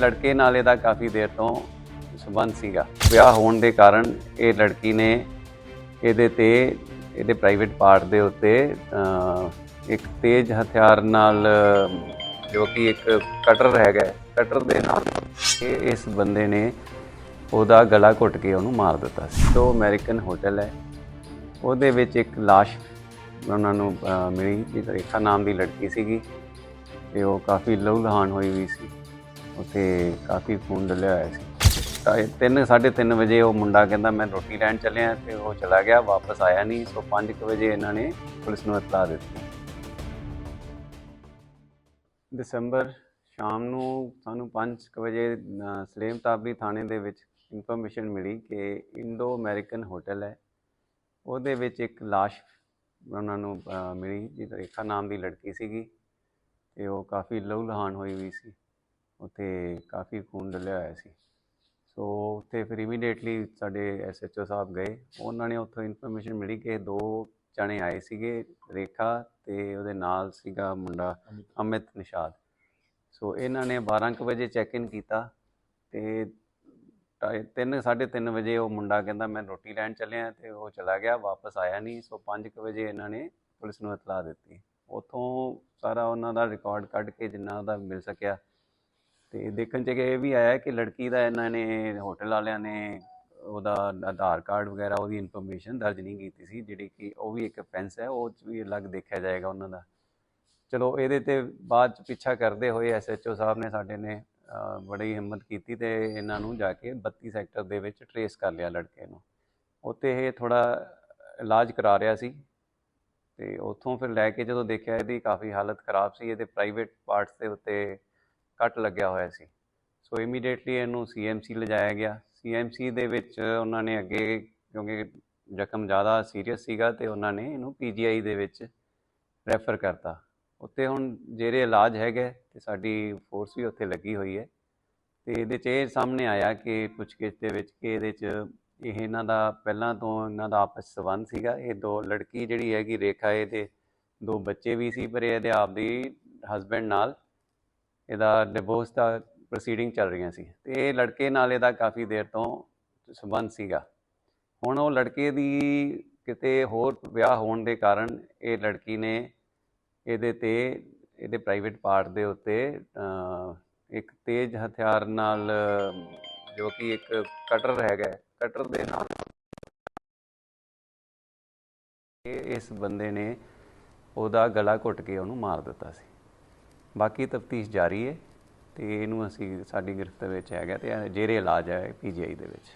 ਲੜਕੇ ਨਾਲ ਇਹਦਾ ਕਾਫੀ ਦੇਰ ਤੋਂ ਸਬੰਧ ਸੀਗਾ। ਵਿਆਹ ਹੋਣ ਦੇ ਕਾਰਨ ਇਹ ਲੜਕੀ ਨੇ ਇਹਦੇ ਤੇ, ਇਹਦੇ ਪ੍ਰਾਈਵੇਟ ਪਾਰਟ ਦੇ ਉੱਤੇ ਇੱਕ ਤੇਜ਼ ਹਥਿਆਰ ਨਾਲ, ਜੋ ਕਿ ਇੱਕ ਕਟਰ ਹੈਗਾ ਕਟਰ ਦੇ ਨਾਲ ਇਹ ਇਸ ਬੰਦੇ ਨੇ ਉਹਦਾ ਗਲਾ ਘੁੱਟ ਕੇ ਉਹਨੂੰ ਮਾਰ ਦਿੱਤਾ ਸੀ। ਤੋਂ ਅਮਰੀਕਨ ਹੋਟਲ ਹੈ। ਉਹਦੇ ਵਿੱਚ ਇੱਕ ਲਾਸ਼ ਉਹਨਾਂ ਨੂੰ ਮਿਲੀ। ਜਿਹਦਾ ਰੇਖਾ ਨਾਮ ਦੀ ਲੜਕੀ ਸੀਗੀ। ਤੇ ਉਹ ਕਾਫੀ ਲਹੂ ਲਹਾਨ ਹੋਈ ਹੋਈ ਸੀ। ਉੱਥੇ ਕਾਫੀ ਖੂਨ ਡੁੱਲਿਆ ਹੋਇਆ ਸੀ। ਤਾਂ ਇਹ ਤਿੰਨ ਸਾਢੇ ਤਿੰਨ ਵਜੇ ਉਹ ਮੁੰਡਾ ਕਹਿੰਦਾ ਮੈਂ ਰੋਟੀ ਲੈਣ ਚੱਲਿਆ ਤੇ ਉਹ ਚਲਾ ਗਿਆ ਵਾਪਸ ਆਇਆ ਨਹੀਂ। ਸੋ 5 ਵਜੇ ਇਹਨਾਂ ਨੇ ਪੁਲਿਸ ਨੂੰ ਇਤਲਾਹ ਦਿੱਤੀ। ਦਸੰਬਰ ਸ਼ਾਮ ਨੂੰ ਸਾਨੂੰ 5 ਵਜੇ ਅ, ਸਲੇਮ ਤਾਬਰੀ ਥਾਣੇ ਦੇ ਵਿੱਚ ਇਨਫੋਰਮੇਸ਼ਨ ਮਿਲੀ ਕਿ ਇੰਡੋ ਅਮਰੀਕਨ ਹੋਟਲ ਹੈ। ਉਹਦੇ ਵਿੱਚ ਇੱਕ ਲਾਸ਼ ਉਹਨਾਂ ਨੂੰ ਮਿਲੀ ਜਿਹਦਾ ਰੇਖਾ ਨਾਮ ਦੀ ਲੜਕੀ ਸੀਗੀ ਤੇ ਉਹ ਕਾਫੀ ਲਹੂ ਲਹਾਨ ਹੋਈ ਹੋਈ ਸੀ। ਉੱਥੇ ਕਾਫੀ ਖੂਨ ਡੁੱਲਿਆ ਹੋਇਆ ਸੀ। ਸੋ ਉੱਥੇ ਫਿਰ ਇਮੀਡੀਏਟਲੀ ਸਾਡੇ ਐਸਐਚਓ ਸਾਹਿਬ ਗਏ। ਉਹਨਾਂ ਨੇ ਉੱਥੋਂ ਇਨਫੋਰਮੇਸ਼ਨ ਮਿਲੀ ਕਿ ਦੋ ਜਣੇ ਆਏ ਸੀਗੇ ਰੇਖਾ ਤੇ ਉਹਦੇ ਨਾਲ ਸੀਗਾ ਮੁੰਡਾ ਅਮਿਤ। ਨਿਸ਼ਾਦ। ਸੋ ਇਹਨਾਂ ਨੇ 12 ਕੁ ਵਜੇ ਚੈੱਕ ਇਨ ਕੀਤਾ ਤੇ ਢਾਈ- ਤਿੰਨ ਸਾਢੇ ਤਿੰਨ ਵਜੇ ਉਹ ਮੁੰਡਾ ਕਹਿੰਦਾ ਮੈਂ ਰੋਟੀ ਲੈਣ ਚੱਲਿਆ ਤੇ ਉਹ ਚਲਾ ਗਿਆ ਵਾਪਸ ਆਇਆ ਨਹੀਂ। ਸੋ 5 ਕੁ ਵਜੇ ਇਹਨਾਂ ਨੇ ਪੁਲਿਸ ਨੂੰ ਇਤਲਾਹ ਦਿੱਤੀ। ਉਥੋਂ ਸਾਰਾ ਉਹਨਾਂ ਦਾ ਰਿਕਾਰਡ ਕੱਢ ਕੇ ਜਿੰਨਾ ਉਹਦਾ ਮਿਲ ਸਕਿਆ ਤੇ ਦੇਖਣ ਚ ਇਹ ਵੀ ਆਇਆ ਕਿ ਲੜਕੀ ਦਾ ਇਹਨਾਂ ਨੇ ਹੋਟਲ ਵਾਲਿਆਂ ਨੇ ਉਹਦਾ ਆਧਾਰ ਕਾਰਡ ਵਗੈਰਾ, ਉਹਦੀ ਇਨਫੋਰਮੇਸ਼ਨ ਦਰਜ ਨਹੀਂ ਕੀਤੀ ਸੀ, ਜਿਹੜੀ ਕਿ ਉਹ ਵੀ ਇੱਕ ਫੈਂਸ ਹੈ, ਉਹ 'ਚ ਵੀ ਅਲੱਗ ਦੇਖਿਆ ਜਾਏਗਾ ਉਹਨਾਂ ਦਾ। ਚਲੋ, ਇਹਦੇ ਤੇ ਬਾਅਦ ਚ ਪਿੱਛਾ ਕਰਦੇ ਹੋਏ ਐਸਐਚਓ ਸਾਹਿਬ ਨੇ ਸਾਡੇ ਨੇ ਬੜੀ ਹਿੰਮਤ ਕੀਤੀ ਤੇ ਇਹਨਾਂ ਨੂੰ ਜਾ ਕੇ 32 ਸੈਕਟਰ ਦੇ ਵਿੱਚ ਟਰੇਸ ਕਰ ਲਿਆ ਲੜਕੇ ਨੂੰ। ਉੱਥੇ ਇਹ ਥੋੜਾ ਇਲਾਜ ਕਰਾ ਰਿਹਾ ਸੀ ਤੇ ਉੱਥੋਂ ਫਿਰ ਲੈ ਕੇ ਜਦੋਂ ਦੇਖਿਆ ਇਹਦੀ ਕਾਫੀ ਹਾਲਤ ਖਰਾਬ ਸੀ, ਇਹਦੇ ਪ੍ਰਾਈਵੇਟ ਪਾਰਟਸ ਦੇ ਉੱਤੇ ਕੱਟ ਲੱਗਿਆ ਹੋਇਆ ਸੀ। ਸੋ ਇਮੀਡੀਏਟਲੀ ਇਹਨੂੰ ਸੀਐਮਸੀ ਲਿਜਾਇਆ ਗਿਆ। ਸੀਐਮਸੀ ਦੇ ਵਿੱਚ ਉਹਨਾਂ ਨੇ ਅੱਗੇ, ਕਿਉਂਕਿ ਜ਼ਖਮ ਜ਼ਿਆਦਾ ਸੀਰੀਅਸ ਸੀਗਾ ਤੇ ਉਹਨਾਂ ਨੇ ਇਹਨੂੰ ਪੀਜੀਆਈ ਦੇ ਵਿੱਚ ਰੈਫਰ ਕਰਤਾ। ਉੱਥੇ ਹੁਣ ਜਿਹੜੇ ਇਲਾਜ ਹੈਗੇ ਤੇ ਸਾਡੀ ਫੋਰਸ ਵੀ ਉੱਥੇ ਲੱਗੀ ਹੋਈ ਹੈ। ਤੇ ਇਹਦੇ 'ਚ ਇਹ ਸਾਹਮਣੇ ਆਇਆ ਕਿ ਪੁੱਛਗਿੱਛ ਦੇ ਵਿੱਚ ਕਿ ਇਹਦੇ 'ਚ ਇਹ ਇਹਨਾਂ ਦਾ ਪਹਿਲਾਂ ਤੋਂ ਇਹਨਾਂ ਦਾ ਆਪਸ 'ਚ ਸੰਬੰਧ ਸੀਗਾ। ਇਹ ਦੋ ਲੜਕੀ ਜਿਹੜੀ ਹੈਗੀ ਰੇਖਾ, ਇਹਦੇ ਦੋ ਬੱਚੇ ਵੀ ਸੀ, ਪਰ ਇਹਦੇ ਆਪਦੀ ਹਸਬੈਂਡ ਨਾਲ ਇਹਦਾ ਡਿਵੋਰਸ ਦਾ ਪ੍ਰੋਸੀਡਿੰਗ ਚੱਲ ਰਹੀਆਂ ਸੀ। ਤੇ ਇਹ ਲੜਕੇ ਨਾਲ ਇਹਦਾ ਕਾਫੀ ਦੇਰ ਤੋਂ ਸੰਬੰਧ ਸੀਗਾ। ਹੁਣ ਉਹ ਲੜਕੇ ਦੀ ਕਿਤੇ ਹੋਰ ਵਿਆਹ ਹੋਣ ਦੇ ਕਾਰਨ ਇਹ ਲੜਕੀ ਨੇ ਇਹਦੇ ਤੇ, ਇਹਦੇ ਪ੍ਰਾਈਵੇਟ ਪਾਰਟ ਦੇ ਉੱਤੇ ਇੱਕ ਤੇਜ਼ ਹਥਿਆਰ ਨਾਲ, ਜੋ ਕਿ ਇੱਕ ਕਟਰ ਹੈਗਾ ਕਟਰ ਦੇ ਨਾਲ ਇਸ ਬੰਦੇ ਨੇ ਉਹਦਾ ਗਲਾ ਘੁੱਟ ਕੇ ਉਹਨੂੰ ਮਾਰ ਦਿੱਤਾ ਸੀ। ਬਾਕੀ ਤਫਤੀਸ਼ ਜਾਰੀ ਹੈ ਤੇ ਇਹਨੂੰ ਅਸੀਂ, ਸਾਡੀ ਗ੍ਰਿਫਤ ਵਿੱਚ ਹੈਗਾ ਤੇ ਇਹ ਜੇਰੇ ਇਲਾਜ ਹੈ ਪੀਜੀਆਈ ਦੇ ਵਿੱਚ।